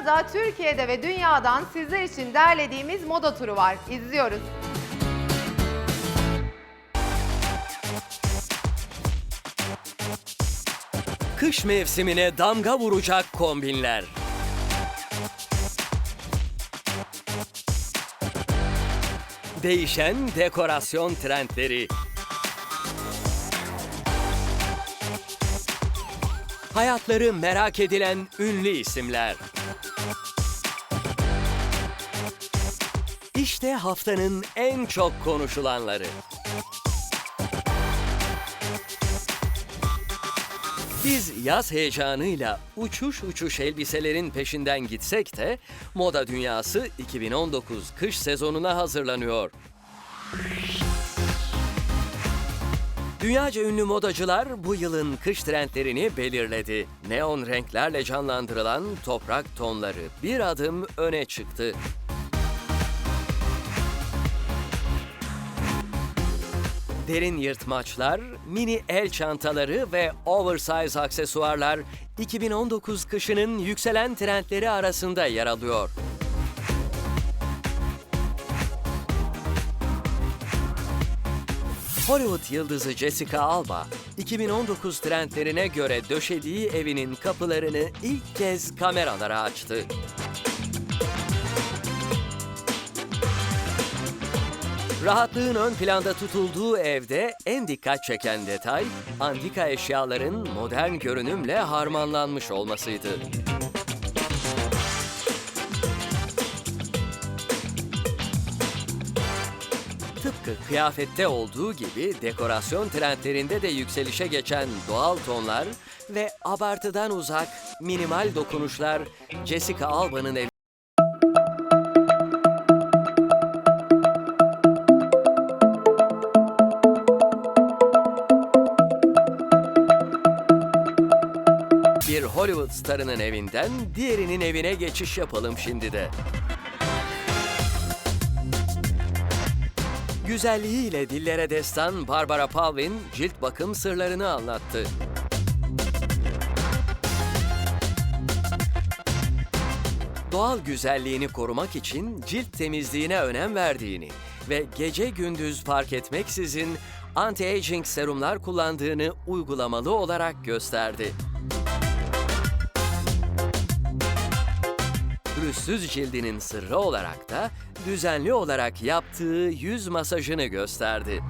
Sırada Türkiye'de ve dünyadan sizler için derlediğimiz moda turu var. İzliyoruz. Kış mevsimine damga vuracak kombinler. Değişen dekorasyon trendleri. Hayatları merak edilen ünlü isimler. İşte haftanın en çok konuşulanları. Biz yaz heyecanıyla uçuş uçuş elbiselerin peşinden gitsek de moda dünyası 2019 kış sezonuna hazırlanıyor. Dünyaca ünlü modacılar bu yılın kış trendlerini belirledi. Neon renklerle canlandırılan toprak tonları bir adım öne çıktı. Derin yırtmaçlar, mini el çantaları ve oversize aksesuarlar 2019 kışının yükselen trendleri arasında yer alıyor. Hollywood yıldızı Jessica Alba, 2019 trendlerine göre döşediği evinin kapılarını ilk kez kameralara açtı. Rahatlığın ön planda tutulduğu evde en dikkat çeken detay, antika eşyaların modern görünümle harmanlanmış olmasıydı. Tıpkı kıyafette olduğu gibi dekorasyon trendlerinde de yükselişe geçen doğal tonlar ve abartıdan uzak minimal dokunuşlar Jessica Alba'nın ev Bir Hollywood starının evinden diğerinin evine geçiş yapalım şimdi de. Güzelliğiyle dillere destan Barbara Palvin cilt bakım sırlarını anlattı. Doğal güzelliğini korumak için cilt temizliğine önem verdiğini ve gece gündüz fark etmeksizin anti-aging serumlar kullandığını uygulamalı olarak gösterdi. Pürüzsüz cildinin sırrı olarak da düzenli olarak yaptığı yüz masajını gösterdi.